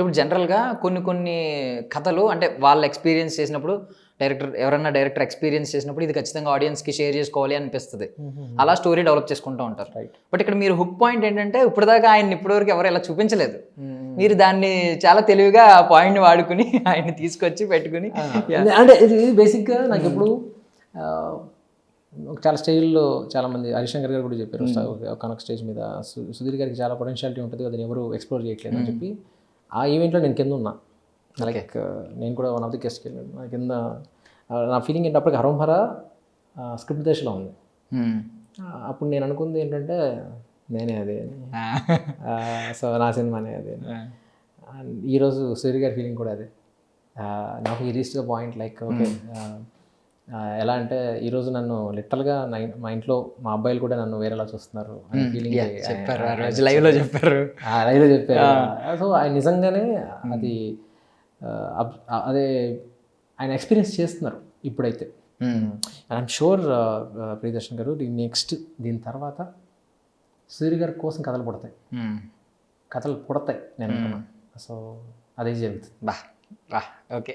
ఇప్పుడు జనరల్గా కొన్ని కొన్ని కథలు అంటే వాళ్ళు ఎక్స్పీరియన్స్ చేసినప్పుడు డైరెక్టర్ ఎవరన్నా డైరెక్టర్ ఎక్స్పీరియన్స్ చేసినప్పుడు ఇది ఖచ్చితంగా ఆడియన్స్కి షేర్ చేసుకోవాలి అనిపిస్తుంది. అలా స్టోరీ డెవలప్ చేసుకుంటూ ఉంటారు. బట్ ఇక్కడ మీరు హుక్ పాయింట్ ఏంటంటే ఇప్పటిదాకా ఆయన ఇప్పటివరకు ఎవరు ఇలా చూపించలేదు. మీరు దాన్ని చాలా తెలివిగా ఆ పాయింట్ని వాడుకుని ఆయన్ని తీసుకొచ్చి పెట్టుకుని. అంటే ఇది బేసిక్గా నాకు ఇప్పుడు చాలా స్టేజ్లో చాలా మంది హరిశంకర్ గారు కూడా చెప్పారు. ఒకనొక స్టేజ్ మీద సుధీర్ గారికి చాలా పొటెన్షియాలిటీ ఉంటుంది అది ఎవరు ఎక్స్ప్లోర్ చేయట్లేదు అని చెప్పి. ఆ ఈవెంట్లో నేను కింద ఉన్నా. లైక్ నేను కూడా వన్ ఆఫ్ ది గెస్ట్కి వెళ్ళాను నా కింద నా ఫీలింగ్ ఏంటి అప్పటికి హరోంహర స్క్రిప్ట్ దశలో ఉంది. అప్పుడు నేను అనుకుంది ఏంటంటే నేనే అదే సో నా సినిమానే అదే. అండ్ ఈరోజు సూర్య గారి ఫీలింగ్ కూడా అదే. నాకు ఈ రీస్ట్ పాయింట్ లైక్ ఓకే ఎలా అంటే ఈరోజు నన్ను లిటరల్గా మా ఇంట్లో మా అబ్బాయిలు కూడా నన్ను వేరేలా చూస్తున్నారు అనే ఫీలింగ్ చెప్పారు ఆ రోజు live లో చెప్పారు. లైవ్లో చెప్పారు. సో ఆయన నిజంగానే అది అదే ఆయన ఎక్స్పీరియన్స్ చేస్తున్నారు ఇప్పుడైతే. ఐఎమ్ షూర్ ప్రియదర్శన్ గారు దీని నెక్స్ట్ దీని తర్వాత సూర్య గారి కోసం కథలు పుడతాయి. కథలు పుడతాయి నేను సో అదే జరుగుతుంది. బా బా ఓకే.